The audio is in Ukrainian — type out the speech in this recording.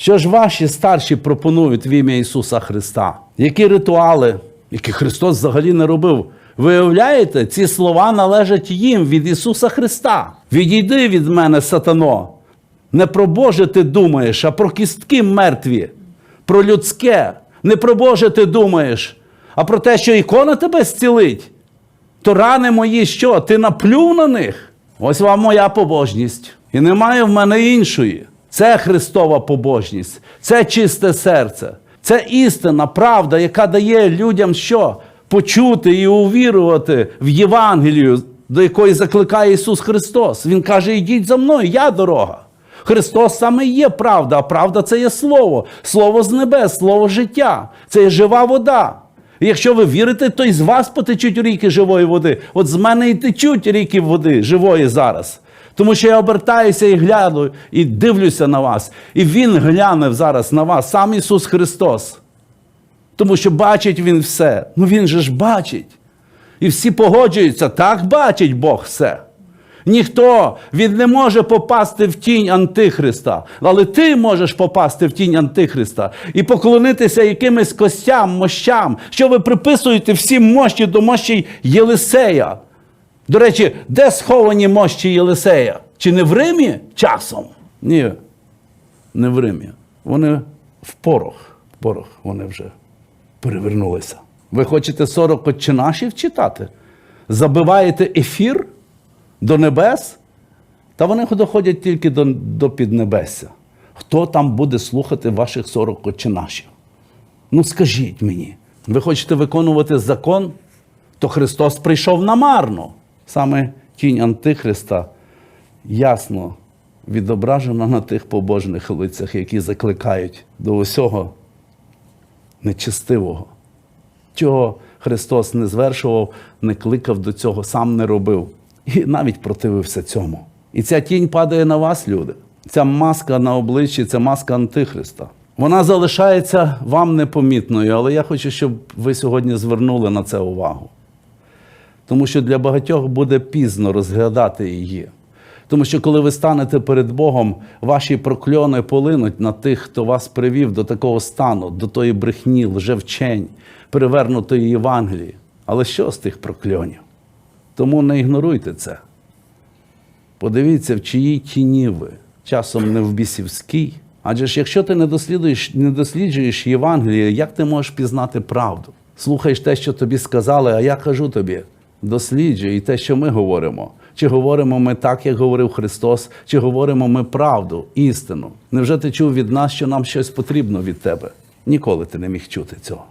Що ж ваші старші пропонують в ім'я Ісуса Христа? Які ритуали, які Христос взагалі не робив? Виявляєте, ці слова належать їм від Ісуса Христа. Відійди від мене, сатано. Не про Боже ти думаєш, а про кістки мертві, про людське. Не про Боже ти думаєш, а про те, що ікона тебе зцілить. То рани мої що? Ти наплюв на них? Ось вам моя побожність. І немає в мене іншої. Це Христова побожність, це чисте серце, це істина, правда, яка дає людям що? Почути і увірувати в Євангелію, до якої закликає Ісус Христос. Він каже: Ідіть за мною, я дорога. Христос саме є правда, а правда це є Слово, Слово з небес, Слово життя, це є жива вода. І якщо ви вірите, то із вас потечуть ріки живої води. От з мене і течуть ріки води живої зараз. Тому що я обертаюся і гляну, і дивлюся на вас. І Він гляне зараз на вас, сам Ісус Христос. Тому що бачить Він все. Ну Він же ж бачить. І всі погоджуються, так бачить Бог все. Ніхто він не може попасти в тінь Антихриста, але ти можеш попасти в тінь Антихриста і поклонитися якимось костям, мощам, що ви приписуєте всі мощі до мощі Єлисея. До речі, де сховані мощі Єлисея? Чи не в Римі часом? Ні, не в Римі. Вони в порох. В порох вони вже перевернулися. Ви хочете 40 отчинашів читати? Забиваєте ефір до небес? Та вони доходять тільки до, до піднебесся. Хто там буде слухати ваших 40 отчинашів? Ну скажіть мені, ви хочете виконувати закон, то Христос прийшов намарно. Саме тінь Антихриста ясно відображена на тих побожних лицях, які закликають до усього нечестивого. Чого Христос не звершував, не кликав до цього, сам не робив. І навіть противився цьому. І ця тінь падає на вас, люди. Ця маска на обличчі, це маска Антихриста. Вона залишається вам непомітною, але я хочу, щоб ви сьогодні звернули на це увагу. Тому що для багатьох буде пізно розглядати її. Тому що коли ви станете перед Богом, ваші прокльони полинуть на тих, хто вас привів до такого стану, до тої брехні, лжевчень, перевернутої Євангелії. Але що з тих прокльонів? Тому не ігноруйте це. Подивіться, в чиїй тіні ви, часом не в бісівській. Адже ж якщо ти не досліджуєш, не досліджуєш Євангеліє, як ти можеш пізнати правду? Слухаєш те, що тобі сказали, а я кажу тобі: досліджуй і те, що ми говоримо. Чи говоримо ми так, як говорив Христос, чи говоримо ми правду, істину? Невже ти чув від нас, що нам щось потрібно від тебе? Ніколи ти не міг чути цього.